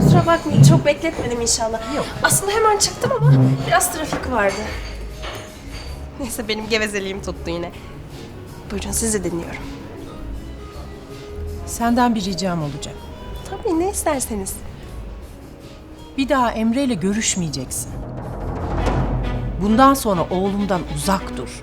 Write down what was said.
Kusura bakmayın çok bekletmedim inşallah. Yok. Aslında hemen çıktım ama biraz trafik vardı. Neyse benim gevezeliğim tuttu yine. Buyurun sizi dinliyorum. Senden bir ricam olacak. Tabii ne isterseniz. Bir daha Emre ile görüşmeyeceksin. Bundan sonra oğlumdan uzak dur.